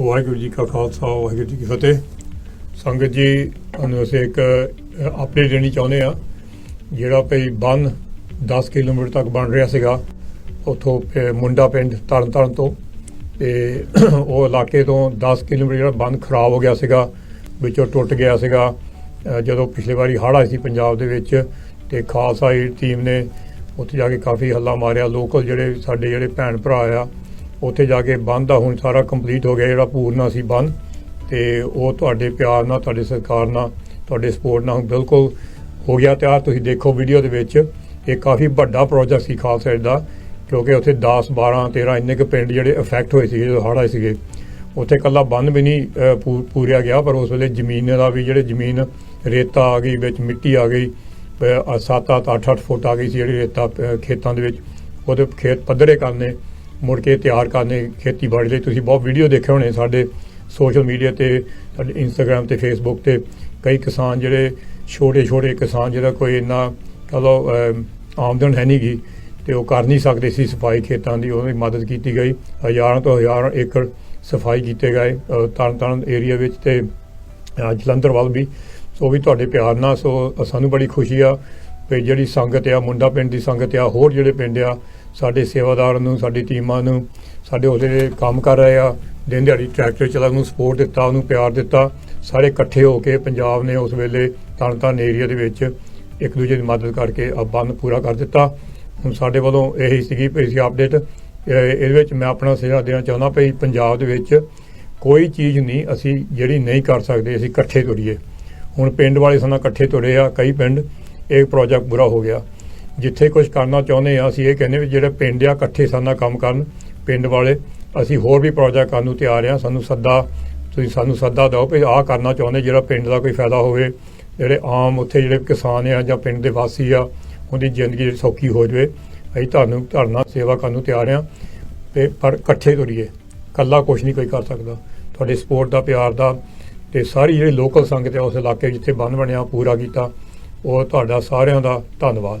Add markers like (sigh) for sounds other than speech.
ਵਾਹਿਗੁਰੂ ਜੀ ਕਾ ਖਾਲਸਾ, ਵਾਹਿਗੁਰੂ ਜੀ ਕੀ ਫਤਿਹ। ਸੰਗਤ ਜੀ, ਤੁਹਾਨੂੰ ਅਸੀਂ ਇੱਕ ਅਪਡੇਟ ਦੇਣੀ ਚਾਹੁੰਦੇ ਆ ਜਿਹੜਾ ਭਈ ਬੰਨ 10 ਕਿਲੋਮੀਟਰ ਤੱਕ ਬਣ ਰਿਹਾ ਸੀਗਾ, ਉਥੋਂ ਮੁੰਡਾ ਪਿੰਡ ਤਰਨਤਾਰਨ ਤੋਂ, ਤੇ (clears throat) ਉਹ ਇਲਾਕੇ ਤੋਂ 10 ਕਿਲੋਮੀਟਰ ਜਿਹੜਾ ਬੰਨ ਖਰਾਬ ਹੋ ਗਿਆ ਸੀਗਾ, ਵਿੱਚੋਂ ਟੁੱਟ ਗਿਆ ਸੀਗਾ ਜਦੋਂ ਪਿਛਲੇ ਵਾਰੀ ਹੜ੍ਹ ਆਈ ਸੀ ਪੰਜਾਬ ਦੇ ਵਿੱਚ, ਤੇ ਖਾਲਸਾ ਏਡ ਟੀਮ ਨੇ ਉੱਥੇ ਜਾ ਕੇ ਕਾਫੀ ਹੱਲਾ ਮਾਰਿਆ ਲੋਕਲ ਜਿਹੜੇ ਸਾਡੇ ਜਿਹੜੇ ਭੈਣ ਭਰਾ ਆ ਉੱਥੇ ਜਾ ਕੇ ਬੰਨ ਦਾ ਹੁਣ ਸਾਰਾ ਕੰਪਲੀਟ ਹੋ ਗਿਆ ਜਿਹੜਾ ਪੂਰਨਾ ਸੀ ਬੰਨ ਤੇ ਉਹ ਤੁਹਾਡੇ ਪਿਆਰ ਨਾਲ, ਤੁਹਾਡੇ ਸਤਿਕਾਰ ਨਾਲ, ਤੁਹਾਡੇ ਸਪੋਰਟ ਨਾਲ ਹੁਣ ਬਿਲਕੁਲ ਹੋ ਗਿਆ ਤਿਆਰ। ਤੁਸੀਂ ਦੇਖੋ ਵੀਡੀਓ ਦੇ ਵਿੱਚ, ਇਹ ਕਾਫੀ ਵੱਡਾ ਪ੍ਰੋਜੈਕਟ ਸੀ ਖਾਲਸਾ ਦਾ, ਕਿਉਂਕਿ ਉੱਥੇ 10 12 13 ਇੰਨੇ ਕੁ ਪਿੰਡ ਜਿਹੜੇ ਅਫੈਕਟ ਹੋਏ ਸੀਗੇ, ਜਦੋਂ ਹੜ੍ਹ ਆਏ ਸੀਗੇ। ਉੱਥੇ ਕੱਲਾ ਬੰਨ ਵੀ ਨਹੀਂ ਪੂ- ਪੂਰਿਆ ਗਿਆ, ਪਰ ਉਸ ਵੇਲੇ ਜ਼ਮੀਨ ਦਾ ਵੀ ਜਿਹੜੇ ਜ਼ਮੀਨ ਰੇਤਾ ਆ ਗਈ, ਵਿੱਚ ਮਿੱਟੀ ਆ ਗਈ 7 7 8 8 ਫੁੱਟ ਆ ਗਈ ਸੀ ਜਿਹੜੀ ਰੇਤਾ ਖੇਤਾਂ ਦੇ ਵਿੱਚ। ਉਹਦੇ ਖੇਤ ਪੱਧਰੇ ਕਰਨੇ। ਮੁੜ ਕੇ ਤਿਆਰ ਕਰਨੇ ਖੇਤੀਬਾੜੀ ਲਈ। ਤੁਸੀਂ ਬਹੁਤ ਵੀਡੀਓ ਦੇਖੇ ਹੋਣੇ ਸਾਡੇ ਸੋਸ਼ਲ ਮੀਡੀਆ ਤੇ ਸਾਡੇ ਇੰਸਟਾਗ੍ਰam ਤੇ ਫੇਸਬੁੱਕ ਤੇ। ਕਈ ਕਿਸਾਨ ਜਿਹੜੇ ਛੋਟੇ ਛੋਟੇ ਕਿਸਾਨ ਜਿਹੜਾ ਕੋਈ ਇੰਨਾ ਕਹੋ ਆਮਦਨ ਹੈ ਨਹੀਂਗੀ ਤੇ ਉਹ ਕਰ ਨਹੀਂ ਸਕਦੇ ਸੀ ਸਫ਼ਾਈ ਖੇਤਾਂ ਦੀ। ਉਹਦੀ ਮਦਦ ਕੀਤੀ ਗਈ। ਹਜ਼ਾਰਾਂ ਤੋਂ ਹਜ਼ਾਰਾਂ ਏਕੜ ਸਫ਼ਾਈ ਕੀਤੇ ਗਏ ਅ, ਤਰਨ ਤਾਰਨ ਏਰੀਆ ਵਿੱਚ ਤੇ ਜਲੰਧਰ ਵੱਲ ਵੀ। ਸੋ ਵੀ ਤੁਹਾਡੇ ਪਿਆਰ ਨਾਲ ਸੋ ਸਾਨੂੰ ਬੜੀ ਖੁਸ਼ੀ ਆ ਕਿ ਜਿਹੜੀ ਸੰਗਤ ਆ ਮੁੰਡਾ ਪਿੰਡ ਦੀ ਸੰਗਤ ਆ ਹੋਰ ਜਿਹੜੇ ਪਿੰਡ ਆ ਸਾਡੇ ਸੇਵਾਦਾਰ ਨੂੰ, ਸਾਡੀ ਟੀਮਾਂ ਨੂੰ, ਸਾਡੇ ਉਹਦੇ ਕੰਮ ਕਰ ਰਹੇ ਆ, ਦਿਨ ਦਿਹਾੜੀ ਟਰੈਕਟਰ ਚਲਾਉਣ ਨੂੰ ਸਪੋਰਟ ਦਿੱਤਾ, ਉਹਨੂੰ ਪਿਆਰ ਦਿੱਤਾ। ਸਾਰੇ ਇਕੱਠੇ ਹੋ ਕੇ ਪੰਜਾਬ ਨੇ ਉਸ ਵੇਲੇ ਤਰਨਤਾਰਨ ਏਰੀਆ ਦੇ ਵਿੱਚ ਇੱਕ ਦੂਜੇ ਦੀ ਮਦਦ ਕਰਕੇ ਆ ਬੰਨ ਪੂਰਾ ਕਰ ਦਿੱਤਾ। ਹੁਣ ਸਾਡੇ ਵੱਲੋਂ ਇਹੀ ਸੀਗੀ ਵੀ ਸੀ ਅਪਡੇਟ ਇਹਦੇ ਵਿੱਚ ਮੈਂ ਆਪਣਾ ਸੁਝਾਅ ਦੇਣਾ ਚਾਹੁੰਦਾ ਭਈ ਪੰਜਾਬ ਦੇ ਵਿੱਚ ਕੋਈ ਚੀਜ਼ ਨਹੀਂ, ਅਸੀਂ ਜਿਹੜੀ ਨਹੀਂ ਕਰ ਸਕਦੇ, ਅਸੀਂ ਇਕੱਠੇ ਤੁਰੀਏ। ਹੁਣ ਪਿੰਡ ਵਾਲੇ ਸਾਨੂੰ ਇਕੱਠੇ ਤੁਰੇ ਆ, ਕਈ ਪਿੰਡ, ਇਹ ਪ੍ਰੋਜੈਕਟ ਪੂਰਾ ਹੋ ਗਿਆ। ਜਿੱਥੇ ਕੁਝ ਕਰਨਾ ਚਾਹੁੰਦੇ ਆ ਅਸੀਂ ਇਹ ਕਹਿੰਦੇ ਵੀ ਜਿਹੜੇ ਪਿੰਡ ਆ, ਇਕੱਠੇ ਸਾਨਾ ਕੰਮ ਕਰਨ, ਪਿੰਡ ਵਾਲੇ, ਅਸੀਂ ਹੋਰ ਵੀ ਪ੍ਰੋਜੈਕਟ ਕਰਨ ਨੂੰ ਤਿਆਰ ਆ ਸਾਨੂੰ ਸੱਦਾ, ਤੁਸੀਂ ਸਾਨੂੰ ਸੱਦਾ ਦਿਓ ਵੀ ਆਹ ਕਰਨਾ ਚਾਹੁੰਦੇ, ਜਿਹੜਾ ਪਿੰਡ ਦਾ ਕੋਈ ਫਾਇਦਾ ਹੋਵੇ, ਜਿਹੜੇ ਆਮ ਉੱਥੇ ਜਿਹੜੇ ਕਿਸਾਨ ਆ ਜਾਂ ਪਿੰਡ ਦੇ ਵਾਸੀ ਆ, ਉਹਦੀ ਜ਼ਿੰਦਗੀ ਜਿਹੜੀ ਸੌਖੀ ਹੋ ਜਾਵੇ, ਅਸੀਂ ਤੁਹਾਨੂੰ ਧਰਨਾ, ਸੇਵਾ ਕਰਨ ਨੂੰ ਤਿਆਰ ਆ ਤੇ ਪਰ ਇਕੱਠੇ ਤੁਰੀਏ। ਕੱਲਾ ਕੁਝ ਨਹੀਂ ਕੋਈ ਕਰ ਸਕਦਾ। ਤੁਹਾਡੇ ਸਪੋਰਟ ਦਾ, ਪਿਆਰ ਦਾ ਤੇ ਸਾਰੀ ਜਿਹੜੀ ਲੋਕਲ ਸੰਗਤ ਹੈ ਉਸ ਇਲਾਕੇ ਜਿੱਥੇ ਬੰਨ ਬਣਿਆ, ਪੂਰਾ ਕੀਤਾ, ਉਹ ਤੁਹਾਡਾ ਸਾਰਿਆਂ ਦਾ ਧੰਨਵਾਦ।